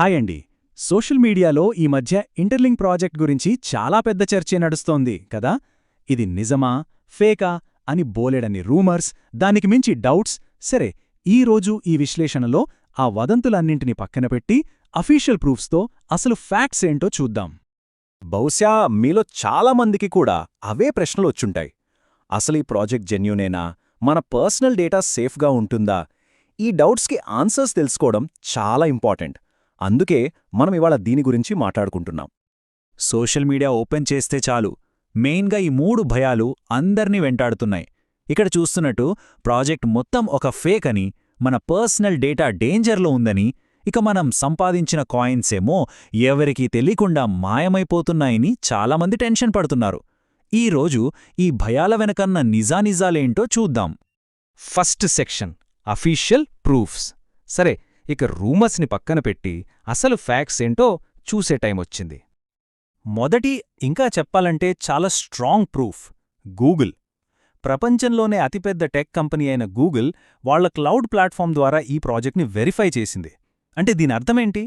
Hi అండి. Social మీడియాలో ఈ మధ్య ఇంటర్లింక్ ప్రాజెక్ట్ గురించి చాలా పెద్ద చర్చే నడుస్తోంది కదా? ఇది నిజమా ఫేకా అని బోలెడని రూమర్స్ దానికి మించి డౌట్స్ సరే ఈ రోజు ఈ విశ్లేషణలో ఆ వదంతులన్నింటినీ పక్కన పెట్టి అఫీషియల్ ప్రూఫ్స్తో అసలు ఫ్యాక్ట్స్ ఏంటో చూద్దాం. బహుశా మీలో చాలామందికి కూడా అవే ప్రశ్నలు వచ్చుంటాయి. అసలు ఈ ప్రాజెక్ట్ జెన్యూనేనా? మన పర్సనల్ డేటా సేఫ్గా ఉంటుందా? ఈ డౌట్స్కి ఆన్సర్స్ తెలుసుకోవడం చాలా ఇంపార్టెంట్. అందుకే మనం ఇవాళ దీని గురించి మాట్లాడుకుంటున్నాం. సోషల్ మీడియా ఓపెన్ చేస్తే చాలు. మెయిన్గా ఈ మూడు భయాలు అందర్నీ వెంటాడుతున్నాయి. ఇక్కడ చూస్తున్నట్టు ప్రాజెక్ట్ మొత్తం ఒక ఫేక్ అని మన పర్సనల్ డేటా డేంజర్లో ఉందని ఇక మనం సంపాదించిన కాయిన్స్ ఏమో ఎవరికీ తెలియకుండా మాయమైపోతున్నాయని చాలామంది టెన్షన్ పడుతున్నారు. ఈరోజు ఈ భయాల వెనకన్న నిజానిజాలేంటో చూద్దాం. First section official proofs. సరే ఇక రూమర్స్ని పక్కన పెట్టి అసలు ఫ్యాక్ట్స్ ఏంటో చూసే టైం వచ్చింది. మొదటి ఇంకా చెప్పాలంటే చాలా స్ట్రాంగ్ ప్రూఫ్ గూగుల్. ప్రపంచంలోనే అతిపెద్ద టెక్ కంపెనీ అయిన గూగుల్ వాళ్ళ క్లౌడ్ ప్లాట్ఫామ్ ద్వారా ఈ ప్రాజెక్ట్ని వెరిఫై చేసింది. అంటే దీని అర్థమేంటి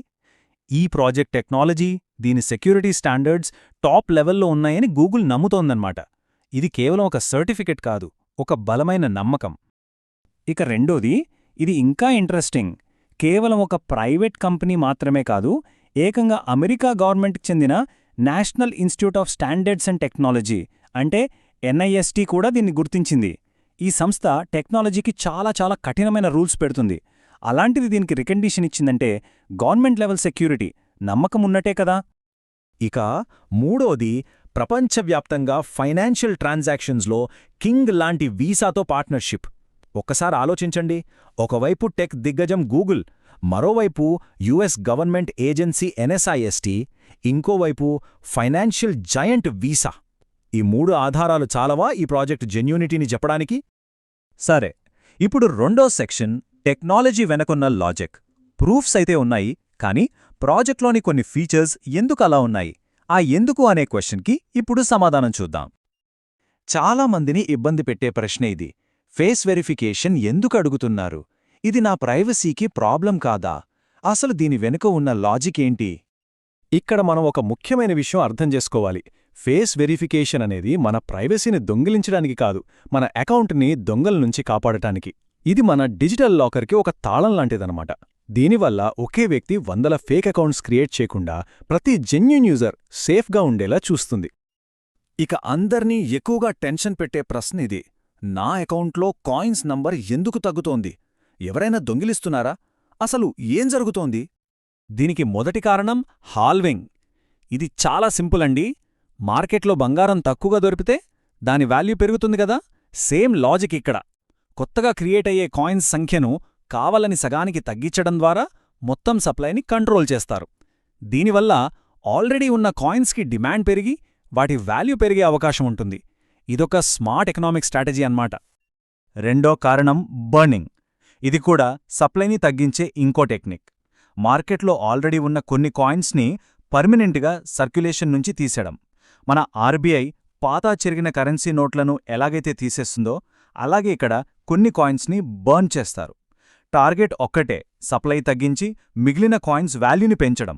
ఈ ప్రాజెక్ట్ టెక్నాలజీ దీని సెక్యూరిటీ స్టాండర్డ్స్ టాప్ లెవెల్లో ఉన్నాయని గూగుల్ నమ్ముతోందన్నమాట. ఇది కేవలం ఒక సర్టిఫికెట్ కాదు ఒక బలమైన నమ్మకం. ఇక రెండోది ఇది ఇంకా ఇంట్రెస్టింగ్. కేవలం ఒక ప్రైవేట్ కంపెనీ మాత్రమే కాదు ఏకంగా అమెరికా గవర్నమెంట్కి చెందిన National Institute of Standards and Technology అంటే ఎన్ఐఎస్టీ కూడా దీన్ని గుర్తించింది. ఈ సంస్థ టెక్నాలజీకి చాలా చాలా కఠినమైన రూల్స్ పెడుతుంది. అలాంటిది దీనికి రికండిషన్ ఇచ్చిందంటే గవర్నమెంట్ లెవెల్ సెక్యూరిటీ నమ్మకం ఉన్నట్టే కదా. ఇక మూడోది ప్రపంచవ్యాప్తంగా ఫైనాన్షియల్ ట్రాన్సాక్షన్స్లో కింగ్ లాంటి వీసాతో పార్ట్నర్షిప్. ఒక్కసారి ఆలోచించండి. ఒకవైపు టెక్ దిగ్గజం గూగుల్ మరోవైపు యుఎస్ గవర్నమెంట్ ఏజెన్సీ ఎన్ఎస్ఐఎస్టీ ఇంకోవైపు ఫైనాన్షియల్ జయంట్ వీసా. ఈ మూడు ఆధారాలు చాలవా ఈ ప్రాజెక్ట్ జెన్యూనిటీని చెప్పడానికి? సరే ఇప్పుడు రెండో సెక్షన్ టెక్నాలజీ వెనకున్న లాజిక్. ప్రూఫ్స్ అయితే ఉన్నాయి కానీ ప్రాజెక్ట్లోని కొన్ని ఫీచర్స్ ఎందుకు అలా ఉన్నాయి? ఆ ఎందుకు అనే క్వశ్చన్కి ఇప్పుడు సమాధానం చూద్దాం. చాలామందిని ఇబ్బంది పెట్టే ప్రశ్న ఇది. ఫేస్ వెరిఫికేషన్ ఎందుకు అడుగుతున్నారు? ఇది నా ప్రైవసీకి ప్రాబ్లం కాదా? అసలు దీని వెనుక ఉన్న లాజిక్ ఏంటి? ఇక్కడ మనం ఒక ముఖ్యమైన విషయం అర్థం చేసుకోవాలి. ఫేస్ వెరిఫికేషన్ అనేది మన ప్రైవసీని దొంగిలించడానికి కాదు మన అకౌంట్ని దొంగల నుంచి కాపాడటానికి. ఇది మన డిజిటల్ లాకర్కి ఒక తాళం లాంటిదనమాట దీనివల్ల ఒకే వ్యక్తి వందల ఫేక్ అకౌంట్స్ క్రియేట్ చేయకుండా ప్రతి జెన్యున్ యూజర్ సేఫ్గా ఉండేలా చూస్తుంది. ఇక అందర్నీ ఎక్కువగా టెన్షన్ పెట్టే ప్రశ్న ఇది. నా అకౌంట్లో కాయిన్స్ నంబర్ ఎందుకు తగ్గుతోంది? ఎవరైనా దొంగిలిస్తున్నారా? అసలు ఏం జరుగుతోంది? దీనికి మొదటి కారణం హాల్వింగ్. ఇది చాలా సింపుల్ అండి. మార్కెట్లో బంగారం తక్కువగా దొరికితే దాని వాల్యూ పెరుగుతుంది కదా? సేమ్ లాజిక్ ఇక్కడ. కొత్తగా క్రియేట్ అయ్యే కాయిన్స్ సంఖ్యను కావలని సగానికి తగ్గించడం ద్వారా మొత్తం సప్లైని కంట్రోల్ చేస్తారు. దీనివల్ల ఆల్రెడీ ఉన్న కాయిన్స్కి డిమాండ్ పెరిగి వాటి వాల్యూ పెరిగే అవకాశం ఉంటుంది. ఇదొక స్మార్ట్ ఎకనామిక్ స్ట్రాటజీ అన్నమాట. రెండో కారణం బర్నింగ్. ఇది కూడా సప్లైని తగ్గించే ఇంకో టెక్నిక్. మార్కెట్లో ఆల్రెడీ ఉన్న కొన్ని కాయిన్స్ని పర్మినెంట్గా సర్క్యులేషన్ నుంచి తీసేయడం. మన ఆర్బీఐ పాతా చెరిగిన కరెన్సీ నోట్లను ఎలాగైతే తీసేస్తుందో అలాగే ఇక్కడ కొన్ని కాయిన్స్ని బర్న్ చేస్తారు. టార్గెట్ ఒక్కటే సప్లై తగ్గించి మిగిలిన కాయిన్స్ వాల్యూని పెంచడం.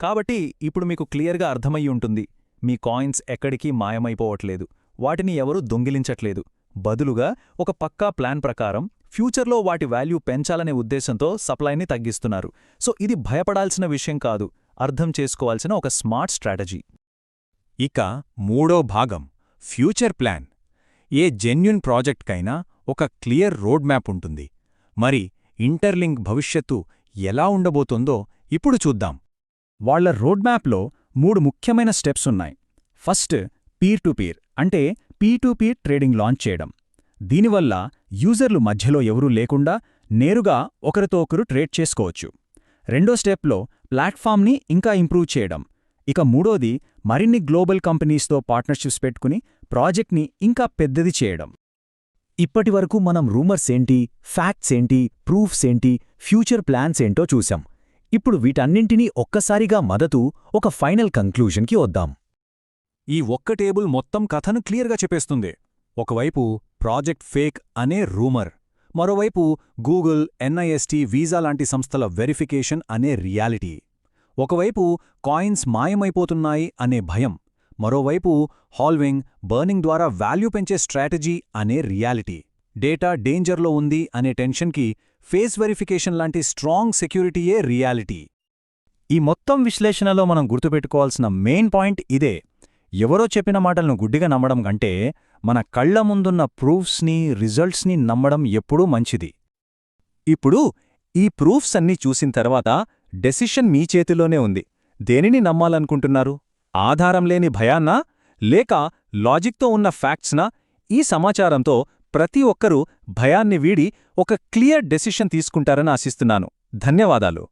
కాబట్టి ఇప్పుడు మీకు క్లియర్గా అర్థమయ్యి ఉంటుంది మీ కాయిన్స్ ఎక్కడికి మాయమైపోవట్లేదు. వాటిని ఎవరూ దొంగిలించట్లేదు. బదులుగా ఒక పక్కా ప్లాన్ ప్రకారం ఫ్యూచర్లో వాటి వాల్యూ పెంచాలనే ఉద్దేశంతో సప్లైని తగ్గిస్తున్నారు. సో ఇది భయపడాల్సిన విషయం కాదు. అర్థం చేసుకోవాల్సిన ఒక స్మార్ట్ స్ట్రాటజీ. ఇక మూడో భాగం ఫ్యూచర్ ప్లాన్. ఏ జెన్యున్ ప్రాజెక్ట్కైనా ఒక క్లియర్ రోడ్ మ్యాప్ ఉంటుంది. మరి ఇంటర్లింక్ భవిష్యత్తు ఎలా ఉండబోతుందో ఇప్పుడు చూద్దాం. వాళ్ళ రోడ్ మ్యాప్లో మూడు ముఖ్యమైన స్టెప్స్ ఉన్నాయి. First peer to peer. అంటే పీ టు ట్రేడింగ్ లాంచ్ చేయడం. దీనివల్ల యూజర్లు మధ్యలో ఎవరూ లేకుండా నేరుగా ఒకరితో ఒకరు ట్రేడ్ చేసుకోవచ్చు. రెండో స్టెప్లో ప్లాట్ఫామ్ని ఇంకా ఇంప్రూవ్ చేయడం. ఇక మూడోది మరిన్ని గ్లోబల్ కంపెనీస్తో పార్ట్నర్షిప్స్ పెట్టుకుని ప్రాజెక్ట్ని ఇంకా పెద్దది చేయడం. ఇప్పటివరకు మనం రూమర్స్ ఏంటి ఫ్యాక్ట్స్ ఏంటి ప్రూఫ్స్ ఏంటి ఫ్యూచర్ ప్లాన్స్ ఏంటో చూశాం. ఇప్పుడు వీటన్నింటినీ ఒక్కసారిగా మదతు ఒక ఫైనల్ కంక్లూజన్కి వద్దాం. ఈ ఒక్క టేబుల్ మొత్తం కథను క్లియర్గా చెప్పేస్తుంది. ఒకవైపు ప్రాజెక్ట్ ఫేక్ అనే రూమర్ మరోవైపు గూగుల్ ఎన్ఐఎస్టీ వీసా లాంటి సంస్థల వెరిఫికేషన్ అనే రియాలిటీ. ఒకవైపు కాయిన్స్ మాయమైపోతున్నాయి అనే భయం మరోవైపు హాల్వింగ్ బర్నింగ్ ద్వారా వాల్యూ పెంచే స్ట్రాటజీ అనే రియాలిటీ. డేటా డేంజర్లో ఉంది అనే టెన్షన్కి ఫేస్ వెరిఫికేషన్ లాంటి స్ట్రాంగ్ సెక్యూరిటీయే రియాలిటీ. ఈ మొత్తం విశ్లేషణలో మనం గుర్తుపెట్టుకోవాల్సిన మెయిన్ పాయింట్ ఇదే. ఎవరో చెప్పిన మాటలను గుడ్డిగా నమ్మడం కంటే మన కళ్ళ ముందున్న ప్రూఫ్స్ని రిజల్ట్స్ని నమ్మడం ఎప్పుడూ మంచిది. ఇప్పుడు ఈ ప్రూఫ్స్ అన్నీ చూసిన తర్వాత డెసిషన్ మీ చేతిలోనే ఉంది. దేనిని నమ్మాలనుకుంటున్నారు? ఆధారం లేని భయాన్నా లేక లాజిక్తో ఉన్న ఫ్యాక్ట్స్నా? ఈ సమాచారంతో ప్రతి ఒక్కరూ భయాన్ని వీడి ఒక క్లియర్ డెసిషన్ తీసుకుంటారని ఆశిస్తున్నాను. ధన్యవాదాలు.